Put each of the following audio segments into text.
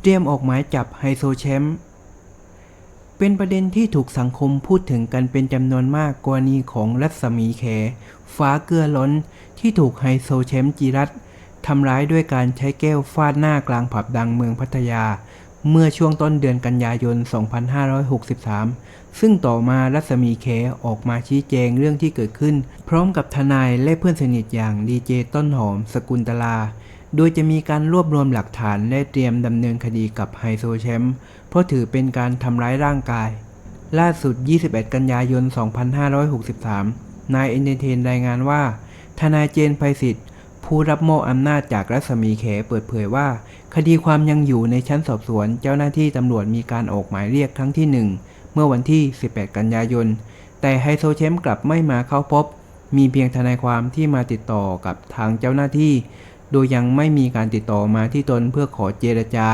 เตรียมออกหมายจับไฮโซแชมป์เป็นประเด็นที่ถูกสังคมพูดถึงกันเป็นจำนวนมากกรณีของรัศมีแข ฟ้าเกลือล้นที่ถูกไฮโซแชมป์จีรัตทำร้ายด้วยการใช้แก้วฟาดหน้ากลางผับดังเมืองพัทยา เมื่อช่วงต้นเดือนกันยายน 2563 ซึ่งต่อมารัศมีแขออกมาชี้แจงเรื่องที่เกิดขึ้น พร้อมกับทนายและเพื่อนสนิทอย่างดีเจต้นหอมสกุลตลา โดยจะมีการรวบรวมหลักฐานและเตรียมดำเนินคดีกับไฮโซแชมป์เพราะถือเป็นการทำร้ายร่างกาย ล่าสุด 21 กันยายน 2563 นายเอนเตอร์เทนรายงานว่า ทนายเจนไพศิษฐ์ ผู้รับมอบอำนาจจากรัศมีแขเปิดเผยว่า คดีความยังอยู่ในชั้นสอบสวน เจ้าหน้าที่ตำรวจมีการออกหมายเรียกครั้งที่ 1 เมื่อวันที่ 18 กันยายน แต่ไฮโซแชมกลับไม่มาเข้าพบ มีเพียงทนายความที่มาติดต่อกับทางเจ้าหน้าที่ โดยยังไม่มีการติดต่อมาที่ตนเพื่อขอเจรจา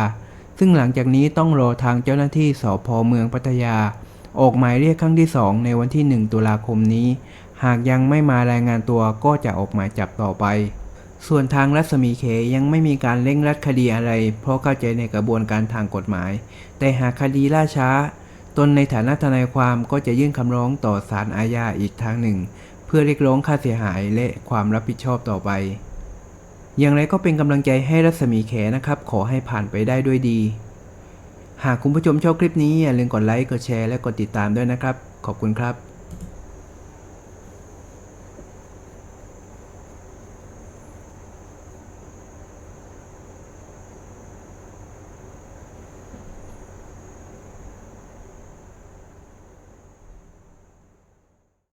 ซึ่งหลังจากนี้ต้องรอทางเจ้าหน้าที่สพเมืองพัทยา ออกหมายเรียกครั้งที่ 2 ในวันที่ 1 ตุลาคมนี้ หากยังไม่มารายงานตัวก็จะออกหมายจับต่อไป ส่วนทางรัศมีเขยังไม่มีการเร่งรัดคดีอะไร เพราะเข้าใจในกระบวนการทางกฎหมาย แต่หากคดีล่าช้า ตนในฐานะทนายความก็จะยื่นคำร้องต่อศาลอาญาอีกทางหนึ่ง เพื่อเรียกร้องค่าเสียหายและความรับผิดชอบต่อไป อย่างไรก็เป็นกำลังใจให้รัศมีแขนะครับ ขอให้ผ่านไปได้ด้วยดี หากคุณผู้ชมชอบคลิปนี้อย่าลืมกดไลค์กดแชร์และกดติดตามด้วยนะครับ ขอบคุณครับ